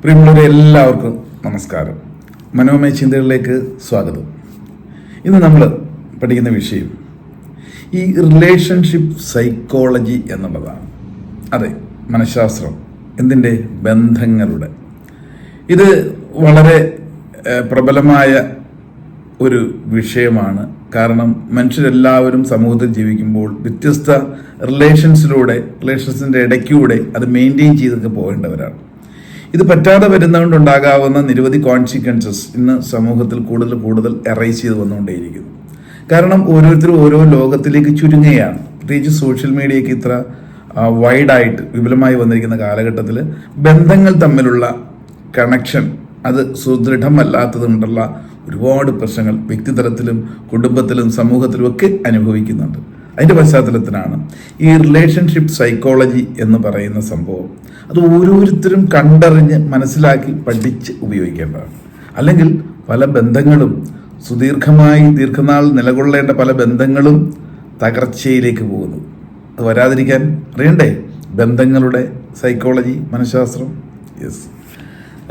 പ്രിയമുള്ളവരെ എല്ലാവർക്കും നമസ്കാരം. മനോമയ ചിന്തകളിലേക്ക് സ്വാഗതം. ഇന്ന് നമ്മൾ പഠിക്കുന്ന വിഷയം ഈ റിലേഷൻഷിപ്പ് സൈക്കോളജി എന്നുള്ളതാണ്. അതെ മനഃശാസ്ത്രം എന്തിന്റെ ബന്ധങ്ങളുടെ. ഇത് വളരെ പ്രബലമായ ഒരു വിഷയമാണ്. കാരണം മനുഷ്യരെല്ലാവരും സമൂഹത്തിൽ ജീവിക്കുമ്പോൾ വ്യത്യസ്ത റിലേഷൻസിലൂടെ റിലേഷൻസിന്റെ ഇടയ്ക്കൂടെ അത് മെയിന്റെയിൻ ചെയ്തൊക്കെ പോകേണ്ടവരാണ്. ഇത് പറ്റാതെ വരുന്നതുകൊണ്ടുണ്ടാകാവുന്ന നിരവധി കോൺസിക്വൻസസ് ഇന്ന് സമൂഹത്തിൽ കൂടുതൽ കൂടുതൽ എറൈസ് ചെയ്ത് വന്നുകൊണ്ടേയിരിക്കുന്നു. കാരണം ഓരോരുത്തരും ഓരോ ലോകത്തിലേക്ക് ചുരുങ്ങുകയാണ്. പ്രത്യേകിച്ച് സോഷ്യൽ മീഡിയയ്ക്ക് ഇത്ര വൈഡായിട്ട് വിപുലമായി വന്നിരിക്കുന്ന കാലഘട്ടത്തിൽ ബന്ധങ്ങൾ തമ്മിലുള്ള കണക്ഷൻ അത് സുദൃഢമല്ലാത്തത് കൊണ്ടുള്ള ഒരുപാട് പ്രശ്നങ്ങൾ വ്യക്തിതലത്തിലും കുടുംബത്തിലും സമൂഹത്തിലും ഒക്കെ അനുഭവിക്കുന്നുണ്ട്. അതിന്റെ പശ്ചാത്തലത്തിലാണ് ഈ റിലേഷൻഷിപ്പ് സൈക്കോളജി എന്ന് പറയുന്ന സംഭവം. അത് ഓരോരുത്തരും കണ്ടറിഞ്ഞ് മനസ്സിലാക്കി പഠിച്ച് ഉപയോഗിക്കേണ്ടതാണ്. അല്ലെങ്കിൽ പല ബന്ധങ്ങളും സുദീർഘമായി ദീർഘനാൾ നിലകൊള്ളേണ്ട പല ബന്ധങ്ങളും തകർച്ചയിലേക്ക് പോകുന്നു. അത് വരാതിരിക്കാൻ അറിയണ്ടേ? ബന്ധങ്ങളുടെ സൈക്കോളജി മനഃശാസ്ത്രം? യെസ്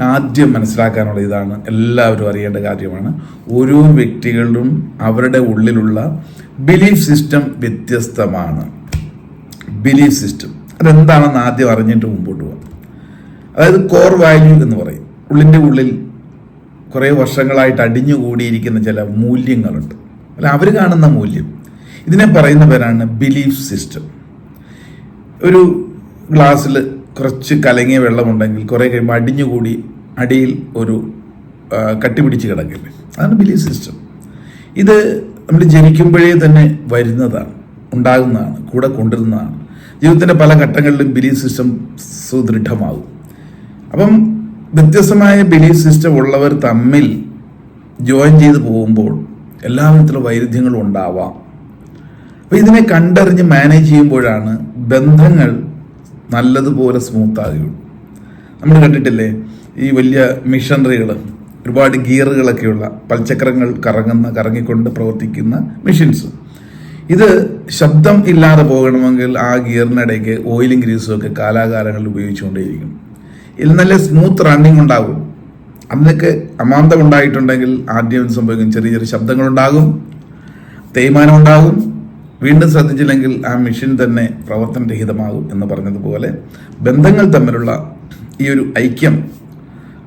ആദ്യം മനസ്സിലാക്കാനുള്ള ഇതാണ് എല്ലാവരും അറിയേണ്ട കാര്യമാണ്. ഓരോ വ്യക്തികളും അവരുടെ ഉള്ളിലുള്ള ബിലീഫ് സിസ്റ്റം വ്യത്യസ്തമാണ്. ബിലീഫ് സിസ്റ്റം അതെന്താണെന്ന് ആദ്യം അറിഞ്ഞിട്ട് മുമ്പോട്ട് പോകാം അതായത് കോർ വാല്യൂ എന്ന് പറയും. ഉള്ളിന്റെ ഉള്ളിൽ കുറേ വർഷങ്ങളായിട്ട് അടിഞ്ഞു കൂടിയിരിക്കുന്ന ചില മൂല്യങ്ങളുണ്ട്. അല്ല അവർ കാണുന്ന മൂല്യം. ഇതിനെ പറയുന്ന പേരാണ് ബിലീഫ് സിസ്റ്റം ഒരു ഗ്ലാസ്സിൽ കുറച്ച് കലങ്ങിയ വെള്ളമുണ്ടെങ്കിൽ കുറേ കഴിയുമ്പോൾ അടിഞ്ഞുകൂടി അടിയിൽ ഒരു കട്ടിപിടിച്ച് കിടക്കില്ലേ? അതാണ് ബിലീഫ് സിസ്റ്റം ഇത് നമ്മൾ ജനിക്കുമ്പോഴേ തന്നെ വരുന്നതാണ് ഉണ്ടാകുന്നതാണ് കൂടെ കൊണ്ടുവരുന്നതാണ്. ജീവിതത്തിന്റെ പല ഘട്ടങ്ങളിലും ബിലീഫ് സിസ്റ്റം സുദൃഢമാകും. അപ്പം വ്യത്യസ്തമായ ബിലീഫ് സിസ്റ്റം ഉള്ളവർ തമ്മിൽ ജോയിൻ ചെയ്ത് പോകുമ്പോൾ എല്ലാ വിധത്തിലുള്ള വൈരുദ്ധ്യങ്ങളും ഉണ്ടാവാം. അപ്പോൾ ഇതിനെ കണ്ടറിഞ്ഞ് മാനേജ് ചെയ്യുമ്പോഴാണ് ബന്ധങ്ങൾ നല്ലതുപോലെ സ്മൂത്താകുകയുള്ളൂ നമ്മൾ കണ്ടിട്ടില്ലേ? ഈ വലിയ മിഷനറികൾ ഒരുപാട് ഗിയറുകളൊക്കെയുള്ള പൽചക്രങ്ങൾ കറങ്ങുന്ന കറങ്ങിക്കൊണ്ട് പ്രവർത്തിക്കുന്ന മെഷീൻസ്. ഇത് ശബ്ദം ഇല്ലാതെ പോകണമെങ്കിൽ ആ ഗിയറിനിടയ്ക്ക് ഓയിലും ഗ്രീസും ഒക്കെ കാലാകാലങ്ങളിൽ ഉപയോഗിച്ചുകൊണ്ടേയിരിക്കും. ഇതിൽ നല്ല സ്മൂത്ത് റണ്ണിങ് ഉണ്ടാകും. അതിനൊക്കെ അമാന്തം ഉണ്ടായിട്ടുണ്ടെങ്കിൽ ആദ്യം സംഭവിക്കും? ചെറിയ ചെറിയ ശബ്ദങ്ങളുണ്ടാകും. തേയ്മാനം ഉണ്ടാകും. വീണ്ടും ശ്രദ്ധിച്ചില്ലെങ്കിൽ ആ മെഷീൻ തന്നെ പ്രവർത്തനരഹിതമാകും എന്ന് പറഞ്ഞതുപോലെ ബന്ധങ്ങൾ തമ്മിലുള്ള ഈ ഒരു ഐക്യം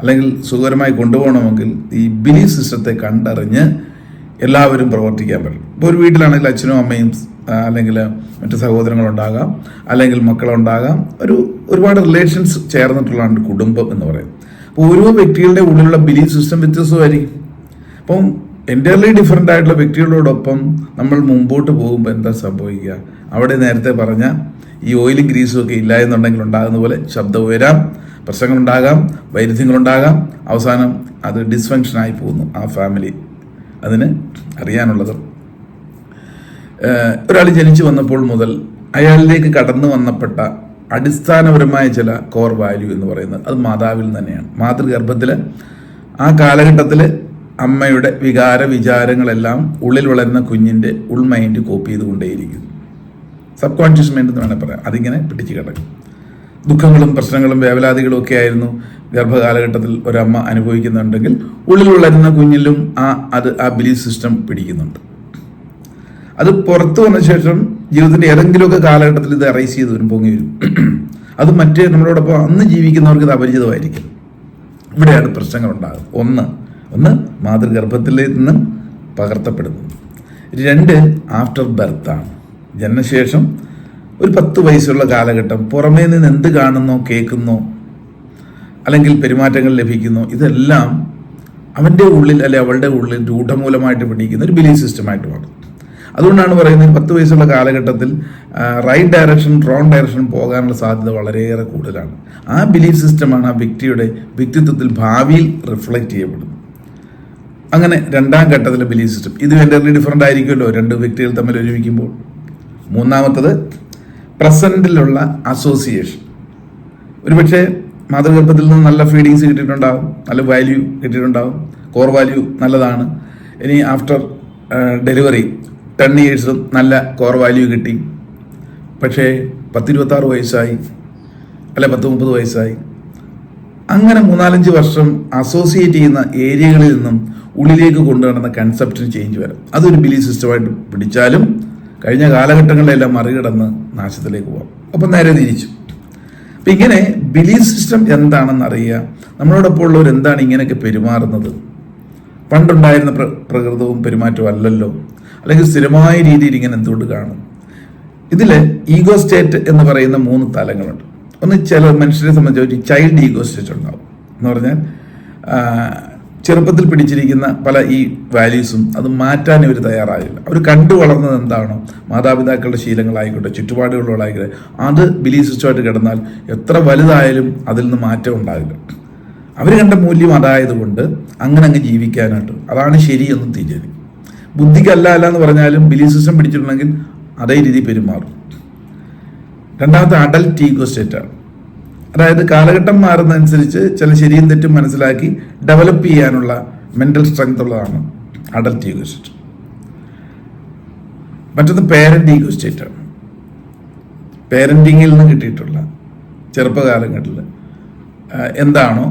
അല്ലെങ്കിൽ സുഖകരമായി കൊണ്ടുപോകണമെങ്കിൽ ഈ ബിലീഫ് സിസ്റ്റത്തെ കണ്ടറിഞ്ഞ് എല്ലാവരും പ്രവർത്തിക്കാൻ പറ്റും. ഇപ്പോൾ ഒരു വീട്ടിലാണെങ്കിൽ അച്ഛനും അമ്മയും അല്ലെങ്കിൽ മറ്റു സഹോദരങ്ങളുണ്ടാകാം അല്ലെങ്കിൽ മക്കളുണ്ടാകാം. ഒരു ഒരുപാട് റിലേഷൻസ് ചേർന്നിട്ടുള്ളതാണ് കുടുംബം എന്ന് പറയും അപ്പോൾ ഓരോ വ്യക്തികളുടെ ഉള്ളിലുള്ള ബിലീഫ് സിസ്റ്റം വ്യത്യസ്തമായിരിക്കും. അപ്പം എന്റയർലി ഡിഫറെന്റ് ആയിട്ടുള്ള വ്യക്തികളോടൊപ്പം നമ്മൾ മുമ്പോട്ട് പോകുമ്പോൾ എന്താ സംഭവിക്കുക? അവിടെ നേരത്തെ പറഞ്ഞ ഈ ഓയിലും ഗ്രീസും ഒക്കെ ഇല്ല എന്നുണ്ടെങ്കിൽ ഉണ്ടാകുന്ന പോലെ ശബ്ദം ഉയരാം. പ്രശ്നങ്ങളുണ്ടാകാം വൈരുദ്ധ്യങ്ങളുണ്ടാകാം. അവസാനം അത് ഡിസ്ഫങ്ഷനായി പോകുന്നു ആ ഫാമിലി അതിന് അറിയാനുള്ളത്. ഒരാൾ ജനിച്ചു വന്നപ്പോൾ മുതൽ അയാളിലേക്ക് കടന്നു വന്നപ്പെട്ട അടിസ്ഥാനപരമായ ചില കോർ വാല്യൂ എന്ന് പറയുന്നത് അത് മാതാവിൽ തന്നെയാണ് മാതൃഗർഭത്തിൽ ആ കാലഘട്ടത്തിൽ അമ്മയുടെ വികാര വിചാരങ്ങളെല്ലാം ഉള്ളിൽ വളരുന്ന കുഞ്ഞിന്റെ ഉൾമൈൻഡ് കോപ്പി ചെയ്തുകൊണ്ടേയിരിക്കുന്നു. സബ് കോൺഷ്യസ് മൈൻഡ് എന്ന് വേണമെങ്കിൽ പറയാം. അതിങ്ങനെ പിടിച്ചു കിടക്കും. ദുഃഖങ്ങളും പ്രശ്നങ്ങളും വേവലാതികളും ഒക്കെ ആയിരുന്നു. ഗർഭകാലഘട്ടത്തിൽ ഒരമ്മ അനുഭവിക്കുന്നുണ്ടെങ്കിൽ ഉള്ളിൽ വളരുന്ന കുഞ്ഞിലും ആ അത് ആ ബിലീഫ് സിസ്റ്റം പിടിക്കുന്നുണ്ട്. അത് പുറത്തു വന്ന ശേഷം ജീവിതത്തിന്റെ ഏതെങ്കിലുമൊക്കെ കാലഘട്ടത്തിൽ ഇത് അറൈസ് ചെയ്ത് വരും പൊങ്ങി വരും. അത് മറ്റേ നമ്മളോടൊപ്പം അന്ന് ജീവിക്കുന്നവർക്ക് ഇത് അപരിചിതമായിരിക്കും. ഇവിടെയാണ് പ്രശ്നങ്ങൾ ഉണ്ടാകുന്നത് ഒന്ന് ഒന്ന് മാതൃഗർഭത്തിൽ നിന്ന് പകർത്തപ്പെടുന്നു. രണ്ട് ആഫ്റ്റർ ബർത്താണ് ജനനശേഷം ഒരു പത്ത് വയസ്സുള്ള കാലഘട്ടം പുറമേ നിന്ന് എന്ത് കാണുന്നോ കേൾക്കുന്നോ അല്ലെങ്കിൽ പെരുമാറ്റങ്ങൾ ലഭിക്കുന്നു ഇതെല്ലാം അവന്റെ ഉള്ളിൽ അല്ലെ അവളുടെ ഉള്ളിൽ രൂഢമൂലമായിട്ട് പിടിക്കുന്ന ഒരു ബിലീഫ് സിസ്റ്റമായിട്ട് മാറും. അതുകൊണ്ടാണ് പറയുന്നത് പത്ത് വയസ്സുള്ള കാലഘട്ടത്തിൽ റൈറ്റ് ഡയറക്ഷൻ റോങ് ഡയറക്ഷൻ പോകാനുള്ള സാധ്യത വളരെയേറെ കൂടുതലാണ്. ആ ബിലീഫ് സിസ്റ്റമാണ് ആ വ്യക്തിയുടെ വ്യക്തിത്വത്തിൽ ഭാവിയിൽ റിഫ്ലക്റ്റ് ചെയ്യപ്പെടുന്നത്. അങ്ങനെ രണ്ടാം ഘട്ടത്തിലെ ബിലീഫ് സിസ്റ്റം ഇത് എന്റെ ഡിഫറന്റ് ആയിരിക്കുമല്ലോ രണ്ട് വ്യക്തികൾ തമ്മിൽ ഒരുമിക്കുമ്പോൾ. മൂന്നാമത്തത് പ്രസന്റിലുള്ള അസോസിയേഷൻ. ഒരുപക്ഷെ മാതൃഗർഭത്തിൽ നിന്ന് നല്ല ഫീഡിങ്സ് കിട്ടിയിട്ടുണ്ടാവും നല്ല വാല്യൂ കിട്ടിയിട്ടുണ്ടാവും കോർ വാല്യൂ നല്ലതാണ്. ഇനി ആഫ്റ്റർ ഡെലിവറി ടെൻ ഇയേഴ്സും നല്ല കോർ വാല്യൂ കിട്ടി. പക്ഷേ പത്തിരുപത്താറ് വയസ്സായി അല്ലെ പത്ത് മുപ്പത് വയസ്സായി. അങ്ങനെ മൂന്നാലഞ്ച് വർഷം അസോസിയേറ്റ് ചെയ്യുന്ന ഏരിയകളിൽ നിന്നും ഉള്ളിലേക്ക് കൊണ്ടുവരുന്ന കൺസെപ്റ്റിന് ചേഞ്ച് വരാം. അതൊരു ബിലീഫ് സിസ്റ്റമായിട്ട് പിടിച്ചാലും കഴിഞ്ഞ കാലഘട്ടങ്ങളിലെല്ലാം മറികടന്ന് നാശത്തിലേക്ക് പോകാം അപ്പം നേരെ തിരിച്ചു. അപ്പം ഇങ്ങനെ ബിലീഫ് സിസ്റ്റം എന്താണെന്ന് അറിയുക നമ്മളോടൊപ്പം ഉള്ളവർ എന്താണ് ഇങ്ങനെയൊക്കെ പെരുമാറുന്നത്? പണ്ടുണ്ടായിരുന്ന പ്ര പ്രകൃതവും പെരുമാറ്റവും അല്ലല്ലോ. അല്ലെങ്കിൽ സ്ഥിരമായ രീതിയിൽ ഇങ്ങനെ എന്തുകൊണ്ട് കാണും? ഇതിൽ ഈഗോ സ്റ്റേറ്റ് എന്ന് പറയുന്ന മൂന്ന് തലങ്ങളുണ്ട്. ഒന്ന് ചില മനുഷ്യരെ സംബന്ധിച്ച് ചൈൽഡ് ഈഗോ സ്റ്റേറ്റ് ഉണ്ടാവും. എന്ന് പറഞ്ഞാൽ ചെറുപ്പത്തിൽ പിടിച്ചിരിക്കുന്ന പല ഈ വാല്യൂസും അത് മാറ്റാൻ ഇവർ തയ്യാറായില്ല. അവർ കണ്ടു വളർന്നത് എന്താണോ മാതാപിതാക്കളുടെ ശീലങ്ങളായിക്കോട്ടെ ചുറ്റുപാടുകളായിക്കോട്ടെ അത് ബിലീഫ് സിസ്റ്റമായിട്ട് കിടന്നാൽ എത്ര വലുതായാലും അതിൽ നിന്ന് മാറ്റം ഉണ്ടാകില്ല അവർ കണ്ട മൂല്യം അതായതുകൊണ്ട് അങ്ങനെ അങ്ങ് ജീവിക്കാനായിട്ട് അതാണ് ശരിയെന്നും തിരിയത് ബുദ്ധിക്കല്ല അല്ല എന്ന് പറഞ്ഞാലും ബിലീഫ് സിസ്റ്റം പിടിച്ചിട്ടുണ്ടെങ്കിൽ അതേ രീതി പെരുമാറും. രണ്ടാമത്തെ അഡൽട്ട് ഈഗോ സ്റ്റേറ്റാണ് അതായത് കാലഘട്ടം മാറുന്നതനുസരിച്ച് ചില ശരിയും തെറ്റും മനസ്സിലാക്കി ഡെവലപ്പ് ചെയ്യാനുള്ള മെന്റൽ സ്ട്രെങ്ത് ഉള്ളതാണ് അഡൽട്ട് ഈഗോ സ്റ്റേറ്റ് മറ്റൊന്ന് പേരന്റ് ഈഗോ സ്റ്റേറ്റാണ് പേരന്റിങ്ങിൽ നിന്ന് കിട്ടിയിട്ടുള്ള ചെറുപ്പകാലങ്ങളിൽ എന്താണോ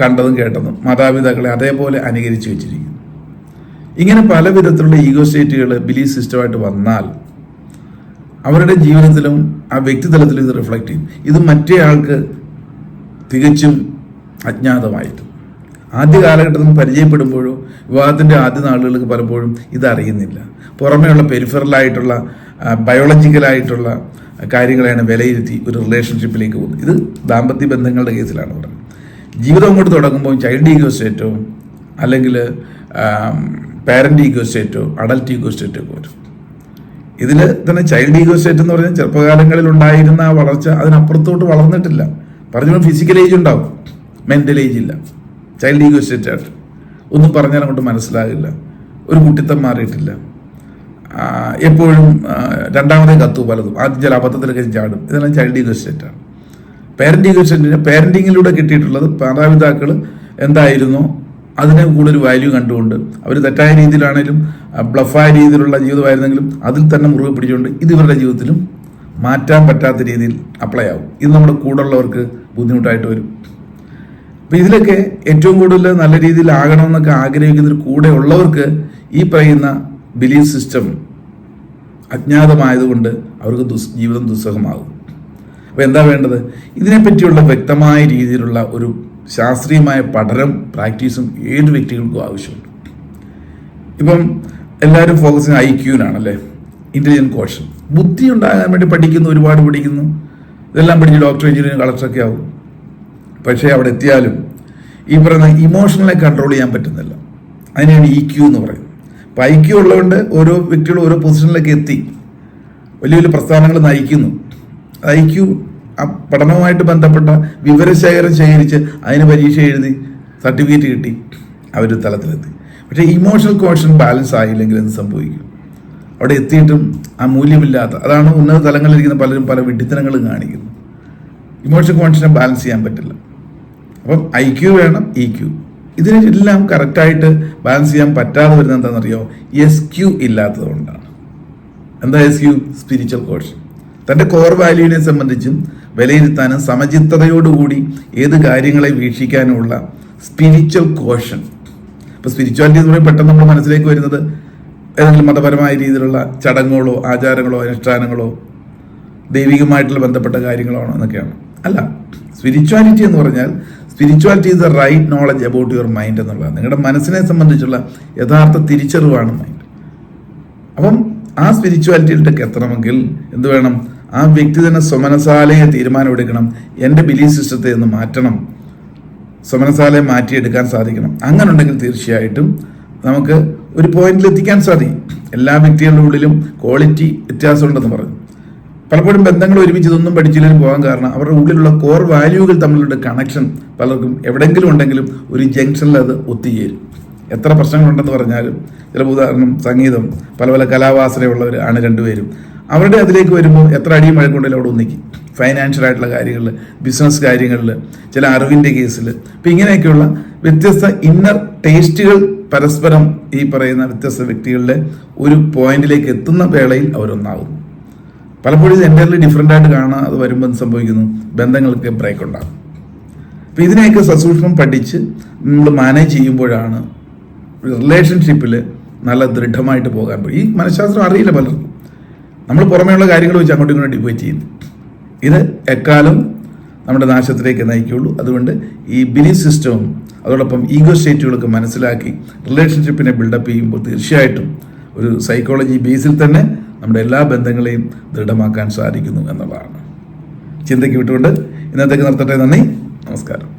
കണ്ടതും കേട്ടതും മാതാപിതാക്കളെ അതേപോലെ അനുകരിച്ച് വെച്ചിരിക്കുന്നു. ഇങ്ങനെ പല വിധത്തിലുള്ള ഈഗോ സ്റ്റേറ്റുകൾ ബിലീഫ് സിസ്റ്റമായിട്ട് വന്നാൽ അവരുടെ ജീവിതത്തിലും ആ വ്യക്തിതലത്തിൽ ഇത് റിഫ്ലക്റ്റ് ചെയ്യും. ഇത് മറ്റേ ആൾക്ക് തികച്ചും അജ്ഞാതമായിട്ടും. ആദ്യ കാലഘട്ടത്തിൽ പരിചയപ്പെടുമ്പോഴോ വിവാഹത്തിന്റെ ആദ്യ നാളുകൾക്ക് പലപ്പോഴും ഇതറിയുന്നില്ല പുറമേയുള്ള പെരിഫറലായിട്ടുള്ള ബയോളജിക്കലായിട്ടുള്ള കാര്യങ്ങളെയാണ് വിലയിരുത്തി ഒരു റിലേഷൻഷിപ്പിലേക്ക് പോകുന്നത്. ഇത് ദാമ്പത്യ ബന്ധങ്ങളുടെ കേസിലാണ് പറയുന്നത് ജീവിതം അങ്ങോട്ട് തുടങ്ങുമ്പോൾ ചൈൽഡ് ഈഗോ സ്റ്റേറ്റോ അല്ലെങ്കിൽ പാരന്റ് ഈഗോ സ്റ്റേറ്റോ അഡൽട്ട് ഈഗോ സ്റ്റേറ്റോ ഒക്കെ വരും. ഇതിൽ തന്നെ ചൈൽഡ് ഈഗോ സ്റ്റേറ്റ് എന്ന് പറഞ്ഞാൽ ചെറുപ്പകാലങ്ങളിൽ ഉണ്ടായിരുന്ന ആ വളർച്ച അതിനപ്പുറത്തോട്ട് വളർന്നിട്ടില്ല. പറഞ്ഞു ഫിസിക്കൽ ഏജ് ഉണ്ടാവും. മെന്റൽ ഏജ് ഇല്ല. ചൈൽഡ് ഈഗോ സ്റ്റേറ്റ് ആയിട്ട്. ഒന്നും പറഞ്ഞാൽ അങ്ങോട്ട് മനസ്സിലാകില്ല. ഒരു കുട്ടിത്തം മാറിയിട്ടില്ല. എപ്പോഴും രണ്ടാമതേ കത്തു പലതും. ആദ്യം ചില അബദ്ധത്തിലൊക്കെ ചാടും. ഇതെല്ലാം ചൈൽഡ് ഈഗോ സ്റ്റേറ്റാണ് പാരന്റിംഗ് സ്റ്റേറ്റിന് പേരന്റിങ്ങിലൂടെ കിട്ടിയിട്ടുള്ളത് മാതാപിതാക്കൾ എന്തായിരുന്നോ? അതിനെ കൂടുതൽ വാല്യൂ കണ്ടുകൊണ്ട് അവർ തെറ്റായ രീതിയിലാണെങ്കിലും ബ്ലഫായ രീതിയിലുള്ള ജീവിതമായിരുന്നെങ്കിലും അതിൽ തന്നെ മുറുകെ പിടിച്ചുകൊണ്ട് ഇത് ഇവരുടെ ജീവിതത്തിലും മാറ്റാൻ പറ്റാത്ത രീതിയിൽ അപ്ലൈ ആവും. ഇത് നമ്മുടെ കൂടുള്ളവർക്ക് ബുദ്ധിമുട്ടായിട്ട് വരും. അപ്പം ഇതിലൊക്കെ ഏറ്റവും കൂടുതൽ നല്ല രീതിയിൽ ആകണമെന്നൊക്കെ ഒരു കൂടെ ഉള്ളവർക്ക് ഈ പറയുന്ന ബിലീഫ് സിസ്റ്റം അജ്ഞാതമായതുകൊണ്ട് അവർക്ക് ദുസ് ജീവിതം ദുസ്സഹമാകും. അപ്പോൾ എന്താ വേണ്ടത്? ഇതിനെപ്പറ്റിയുള്ള വ്യക്തമായ രീതിയിലുള്ള ഒരു ശാസ്ത്രീയമായ പഠനം പ്രാക്ടീസും ഏത് വ്യക്തികൾക്കും ആവശ്യമുണ്ട്. ഇപ്പം എല്ലാവരും ഫോക്കസിങ് ഐ ക്യൂനാണല്ലേ ഇന്റലിജന്റ് കോഷൻ ബുദ്ധി ഉണ്ടാകാൻ വേണ്ടി പഠിക്കുന്നു ഒരുപാട് പഠിക്കുന്നു. ഇതെല്ലാം പഠിച്ച് ഡോക്ടർ എഞ്ചിനീയർ കളക്ടറൊക്കെ ആവും. പക്ഷേ അവിടെ എത്തിയാലും ഈ പറയുന്ന ഇമോഷണലെ കൺട്രോൾ ചെയ്യാൻ പറ്റുന്നില്ല. അതിനെയാണ് ഇ ക്യൂ എന്ന് പറയുന്നത്. അപ്പം ഐ ക്യൂ ഉള്ളതുകൊണ്ട് ഓരോ വ്യക്തികളും ഓരോ പൊസിഷനിലേക്ക് എത്തി. വലിയ വലിയ പ്രസ്ഥാനങ്ങൾ നയിക്കുന്നു. ഐ ക്യൂ ആ പഠനവുമായിട്ട് ബന്ധപ്പെട്ട വിവരശേഖരം ശേഖരിച്ച് അതിന് പരീക്ഷ എഴുതി സർട്ടിഫിക്കറ്റ് കിട്ടി അവർ തലത്തിലെത്തി. പക്ഷേ ഇമോഷണൽ കോഷൻ ബാലൻസ് ആയില്ലെങ്കിൽ എന്ത് സംഭവിക്കും? അവിടെ എത്തിയിട്ടും ആ മൂല്യമില്ലാത്ത അതാണ് ഉന്നത തലങ്ങളിലിരിക്കുന്ന പലരും പല വിഡിത്തനങ്ങളും കാണിക്കുന്നത്. ഇമോഷണൽ കോൺഷനെ ബാലൻസ് ചെയ്യാൻ പറ്റില്ല. അപ്പം ഐ ക്യൂ വേണം ഇ ക്യൂ ഇതിനെല്ലാം കറക്റ്റായിട്ട് ബാലൻസ് ചെയ്യാൻ പറ്റാതെ വരുന്നത് എന്താണെന്നറിയോ? എസ് ക്യൂ ഇല്ലാത്തത് കൊണ്ടാണ്. എന്താ എസ് ക്യൂ സ്പിരിച്വൽ കോഷൻ തന്റെ കോർ വാല്യൂവിനെ സംബന്ധിച്ചും വിലയിരുത്താനും സമചിത്തതയോടുകൂടി ഏത് കാര്യങ്ങളെ വീക്ഷിക്കാനുമുള്ള സ്പിരിച്വൽ കോഷൻ ഇപ്പോൾ സ്പിരിച്വാലിറ്റി എന്ന് പറയുമ്പോൾ പെട്ടെന്ന് നമ്മൾ മനസ്സിലേക്ക് വരുന്നത് ഏതെങ്കിലും മതപരമായ രീതിയിലുള്ള ചടങ്ങുകളോ ആചാരങ്ങളോ അനുഷ്ഠാനങ്ങളോ ദൈവികമായിട്ടുള്ള ബന്ധപ്പെട്ട കാര്യങ്ങളാണോ എന്നൊക്കെയാണ്. അല്ല സ്പിരിച്വാലിറ്റി എന്ന് പറഞ്ഞാൽ spirituality is the right knowledge about your mind എന്നുള്ളതാണ്. നിങ്ങളുടെ മനസ്സിനെ സംബന്ധിച്ചുള്ള യഥാർത്ഥ തിരിച്ചറിവാണ് മൈൻഡ് അപ്പം ആ സ്പിരിച്വാലിറ്റിയിലേക്ക് എത്തണമെങ്കിൽ എന്ത് വേണം? ആ വ്യക്തി തന്നെ സ്വമനസാലയെ തീരുമാനമെടുക്കണം എന്റെ ബിലീഫ് സിസ്റ്റത്തെ ഒന്ന് മാറ്റണം. സ്വമനസാലയെ മാറ്റിയെടുക്കാൻ സാധിക്കണം. അങ്ങനെ ഉണ്ടെങ്കിൽ തീർച്ചയായിട്ടും നമുക്ക് ഒരു പോയിന്റിൽ എത്തിക്കാൻ സാധിക്കും. എല്ലാ വ്യക്തികളുടെ ഉള്ളിലും ക്വാളിറ്റി വ്യത്യാസമുണ്ടെന്ന് പറഞ്ഞു. പലപ്പോഴും ബന്ധങ്ങൾ ഒരുമിച്ച് ഇതൊന്നും പഠിച്ചില്ലെങ്കിലും പോകാൻ കാരണം അവരുടെ ഉള്ളിലുള്ള കോർ വാല്യൂകൾ തമ്മിലുള്ള കണക്ഷൻ പലർക്കും എവിടെയെങ്കിലും ഉണ്ടെങ്കിലും ഒരു ജംഗ്ഷനിൽ അത് ഒത്തുചേരും. എത്ര പ്രശ്നങ്ങളുണ്ടെന്ന് പറഞ്ഞാലും ചിലപ്പോൾ ഉദാഹരണം സംഗീതം പല പല കലാവാസനയുള്ളവർ ആണ് രണ്ടുപേരും. അവരുടെ അതിലേക്ക് വരുമ്പോൾ എത്ര അടിയും മഴക്കൊണ്ടില്ല അവിടെ ഒന്നിക്കും. ഫൈനാൻഷ്യൽ ആയിട്ടുള്ള കാര്യങ്ങളിൽ ബിസിനസ് കാര്യങ്ങളിൽ ചില അറിവിന്റെ കേസിൽ ഇപ്പം ഇങ്ങനെയൊക്കെയുള്ള വ്യത്യസ്ത ഇന്നർ ടേസ്റ്റുകൾ പരസ്പരം ഈ പറയുന്ന വ്യത്യസ്ത വ്യക്തികളുടെ ഒരു പോയിന്റിലേക്ക് എത്തുന്ന വേളയിൽ അവരൊന്നാകുന്നു. പലപ്പോഴും ഇത് എന്റയർലി ഡിഫറെന്റ് ആയിട്ട് കാണാൻ അത് വരുമ്പോൾ സംഭവിക്കുന്നു? ബന്ധങ്ങൾക്ക് ബ്രേക്ക് ഉണ്ടാകും. അപ്പം ഇതിനെയൊക്കെ സസൂക്ഷ്മം പഠിച്ച് നമ്മൾ മാനേജ് ചെയ്യുമ്പോഴാണ് റിലേഷൻഷിപ്പിൽ നല്ല ദൃഢമായിട്ട് പോകാൻ ഈ മനഃശാസ്ത്രം അറിയില്ല പലർക്കും. നമ്മൾ പുറമേയുള്ള കാര്യങ്ങൾ വെച്ച് അങ്ങോട്ടും ഇങ്ങോട്ടും ഡിബേറ്റ് ചെയ്യുന്നു. ഇത് എക്കാലം നമ്മുടെ നാശത്തിലേക്ക് നയിക്കുകയുള്ളൂ. അതുകൊണ്ട് ഈ ബിലീഫ് സിസ്റ്റവും അതോടൊപ്പം ഈഗോ സ്റ്റേറ്റുകളൊക്കെ മനസ്സിലാക്കി റിലേഷൻഷിപ്പിനെ ബിൽഡപ്പ് ചെയ്യുമ്പോൾ തീർച്ചയായിട്ടും ഒരു സൈക്കോളജി ബേസിൽ തന്നെ നമ്മുടെ എല്ലാ ബന്ധങ്ങളെയും ദൃഢമാക്കാൻ സാധിക്കുന്നു എന്നുള്ളതാണ്. ചിന്തയ്ക്ക് വിട്ടുകൊണ്ട് ഇന്നത്തേക്ക് നിർത്തട്ടെ. നന്ദി. നമസ്കാരം.